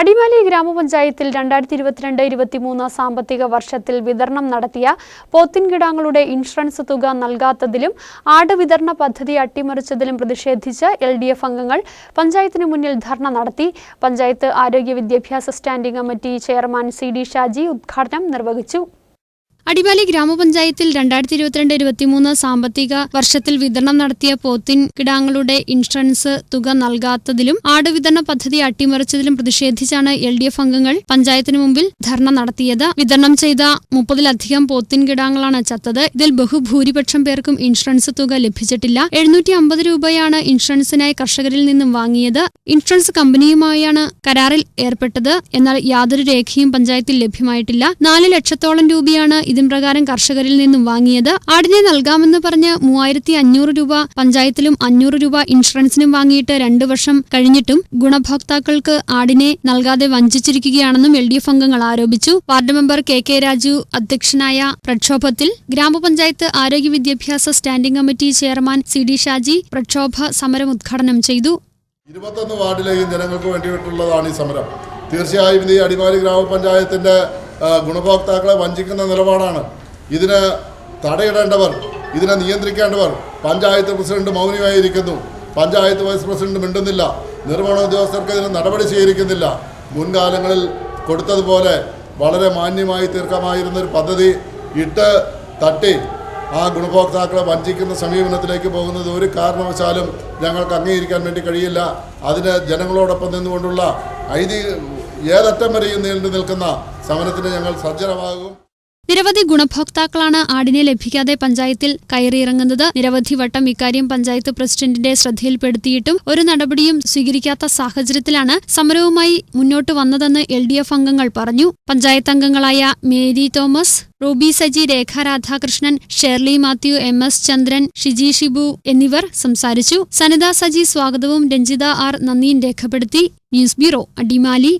അടിമാലി ഗ്രാമപഞ്ചായത്തിൽ രണ്ടായിരത്തി ഇരുപത്തിരണ്ട് ഇരുപത്തിമൂന്ന് സാമ്പത്തിക വർഷത്തിൽ വിതരണം നടത്തിയ പോത്തിൻകിടാങ്ങളുടെ ഇൻഷുറൻസ് തുക നൽകാത്തതിലും ആട് വിതരണ പദ്ധതി അട്ടിമറിച്ചതിലും പ്രതിഷേധിച്ച് എൽ ഡി എഫ് അംഗങ്ങൾ പഞ്ചായത്തിന് മുന്നിൽ ധർണ നടത്തി. പഞ്ചായത്ത് ആരോഗ്യ വിദ്യാഭ്യാസ standing committee chairman C D Shaji ഉദ്ഘാടനം നിർവഹിച്ചു. അടിമാലി ഗ്രാമപഞ്ചായത്തിൽ രണ്ടായിരത്തി ഇരുപത്തിരണ്ട് ഇരുപത്തിമൂന്ന് സാമ്പത്തിക വർഷത്തിൽ വിതരണം നടത്തിയ പോത്തിൻ കിടാങ്ങളുടെ ഇൻഷുറൻസ് തുക നൽകാത്തതിലും ആട് വിതരണ പദ്ധതി അട്ടിമറിച്ചതിലും പ്രതിഷേധിച്ചാണ് എൽ ഡി എഫ് അംഗങ്ങൾ പഞ്ചായത്തിന് മുമ്പിൽ ധർണ നടത്തിയത്. വിതരണം ചെയ്ത മുപ്പതിലധികം പോത്തിൻ കിടാങ്ങളാണ് ചത്തത്. ഇതിൽ ബഹുഭൂരിപക്ഷം പേർക്കും ഇൻഷുറൻസ് തുക ലഭിച്ചിട്ടില്ല. എഴുന്നൂറ്റി അമ്പത് രൂപയാണ് ഇൻഷുറൻസിനായി കർഷകരിൽ നിന്നും വാങ്ങിയത്. ഇൻഷുറൻസ് കമ്പനിയുമായാണ് കരാറിൽ ഏർപ്പെട്ടത്. എന്നാൽ യാതൊരു രേഖയും പഞ്ചായത്തിൽ ലഭ്യമായിട്ടില്ല. നാല് ലക്ഷത്തോളം രൂപയാണ് ഇതിൻ പ്രകാരം കർഷകരിൽ നിന്നും വാങ്ങിയത് ആടിനെ നൽകാമെന്ന് പറഞ്ഞ് മൂവായിരത്തി അഞ്ഞൂറ് രൂപ പഞ്ചായത്തിലും അഞ്ഞൂറ് രൂപ ഇൻഷുറൻസിനും വാങ്ങിയിട്ട് രണ്ടു വർഷം കഴിഞ്ഞിട്ടും ഗുണഭോക്താക്കൾക്ക് ആടിനെ നൽകാതെ വഞ്ചിച്ചിരിക്കുകയാണെന്നും എൽ ഡി എഫ് അംഗങ്ങൾ ആരോപിച്ചു. Ward member K K Raju അധ്യക്ഷനായ പ്രക്ഷോഭത്തിൽ ഗ്രാമപഞ്ചായത്ത് ആരോഗ്യ വിദ്യാഭ്യാസ standing committee chairman C D Shaji പ്രക്ഷോഭ സമരം ഉദ്ഘാടനം ചെയ്തു. ഇരുപത്തൊന്ന് വാർഡിലെയും ജനങ്ങൾക്ക് വേണ്ടിയിട്ടുള്ളതാണ് ഈ സമരം. തീർച്ചയായും ഇത് അടിമാലി ഗ്രാമപഞ്ചായത്തിന്റെ ആ, ഗുണഭോക്താക്കളെ വഞ്ചിക്കുന്ന നിലപാടാണ്. ഇതിന് തടയിടേണ്ടവർ ഇതിനെ നിയന്ത്രിക്കേണ്ടവർ പഞ്ചായത്ത് പ്രസിഡന്റ് മൗനിയായിരിക്കുന്നു പഞ്ചായത്ത് വൈസ് പ്രസിഡന്റ് മിണ്ടുന്നില്ല. നിർവഹണ ഉദ്യോഗസ്ഥർക്ക് ഇതിന് നടപടി സ്വീകരിക്കുന്നില്ല. മുൻകാലങ്ങളിൽ കൊടുത്തതുപോലെ വളരെ മാന്യമായി തീർക്കമായിരുന്നൊരു പദ്ധതി ഇട്ട് തട്ടി ആ ഗുണഭോക്താക്കളെ വഞ്ചിക്കുന്ന സമീപനത്തിലേക്ക് പോകുന്നത് ഒരു കാരണവശാലും ഞങ്ങൾക്ക് അംഗീകരിക്കാൻ വേണ്ടി കഴിയില്ല. അതിന് ജനങ്ങളോടൊപ്പം നിന്നുകൊണ്ടുള്ള ഐതി ഏതറ്റം വരെയും നീണ്ടു നിൽക്കുന്ന സമരത്തിന് ഞങ്ങൾ സജ്ജരമാകും നിരവധി ഗുണഭോക്താക്കളാണ് ആടിനെ ലഭിക്കാതെ പഞ്ചായത്തിൽ കയറിയിറങ്ങുന്നത്. നിരവധി വട്ടം ഇക്കാര്യം പഞ്ചായത്ത് പ്രസിഡന്റിന്റെ ശ്രദ്ധയിൽപ്പെടുത്തിയിട്ടും ഒരു നടപടിയും സ്വീകരിക്കാത്ത സാഹചര്യത്തിലാണ് സമരവുമായി മുന്നോട്ട് വന്നതെന്ന് എൽ അംഗങ്ങൾ പറഞ്ഞു. പഞ്ചായത്ത് അംഗങ്ങളായ മേരി തോമസ് റൂബി സജി രേഖ രാധാകൃഷ്ണൻ ഷെർലി മാത്യു എം എസ് ചന്ദ്രൻ ഷിജി ഷിബു എന്നിവർ സംസാരിച്ചു. സനിത സജി സ്വാഗതവും രഞ്ജിത ആർ നന്ദിയും രേഖപ്പെടുത്തി. News bureau Adimali.